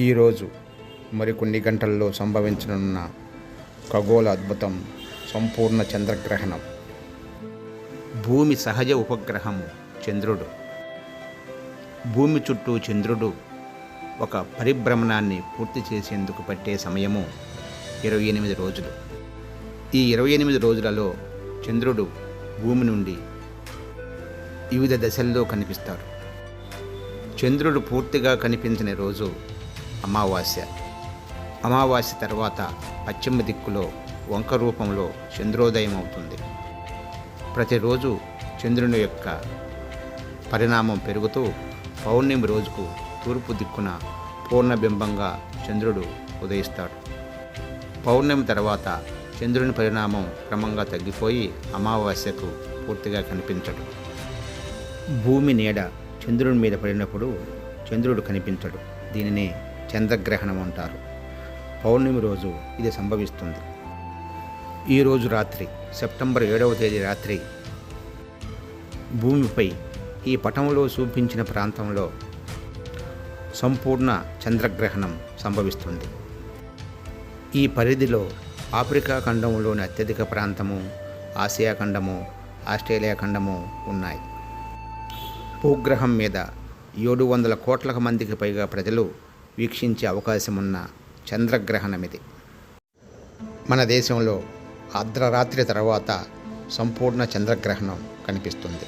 ఈరోజు మరికొన్ని గంటల్లో సంభవించనున్న ఖగోళ అద్భుతం సంపూర్ణ చంద్రగ్రహణం. భూమి సహజ ఉపగ్రహము చంద్రుడు. భూమి చుట్టూ చంద్రుడు ఒక పరిభ్రమణాన్ని పూర్తి చేసేందుకు పట్టే సమయము ఇరవై ఎనిమిది రోజులు. ఈ ఇరవై ఎనిమిది రోజులలో చంద్రుడు భూమి నుండి వివిధ దశల్లో కనిపిస్తారు చంద్రుడు పూర్తిగా కనిపించిన రోజు అమావాస్య. అమావాస్య తర్వాత పశ్చిమ దిక్కులో వంక రూపంలో చంద్రోదయం అవుతుంది. ప్రతిరోజు చంద్రుని యొక్క పరిణామం పెరుగుతూ పౌర్ణమి రోజుకు తూర్పు దిక్కున పూర్ణబింబంగా చంద్రుడు ఉదయిస్తాడు. పౌర్ణమి తర్వాత చంద్రుని పరిణామం క్రమంగా తగ్గిపోయి అమావాస్యకు పూర్తిగా కనిపించడు. భూమి నీడ చంద్రుని మీద పడినప్పుడు చంద్రుడు కనిపించడు. దీనినే చంద్రగ్రహణం అంటారు. పౌర్ణమి రోజు ఇది సంభవిస్తుంది. ఈరోజు రాత్రి సెప్టెంబర్ ఏడవ తేదీ రాత్రి భూమిపై ఈ పటంలో చూపించిన ప్రాంతంలో సంపూర్ణ చంద్రగ్రహణం సంభవిస్తుంది. ఈ పరిధిలో ఆఫ్రికా ఖండంలోని అత్యధిక ప్రాంతము ఆసియా ఖండము ఆస్ట్రేలియా ఖండము ఉన్నాయి. భూగ్రహం మీద ఏడు వందల కోట్ల మందికి పైగా ప్రజలు వీక్షించే అవకాశం ఉన్న చంద్రగ్రహణం ఇది మన దేశంలో అర్ధరాత్రి తర్వాత సంపూర్ణ చంద్రగ్రహణం కనిపిస్తుంది.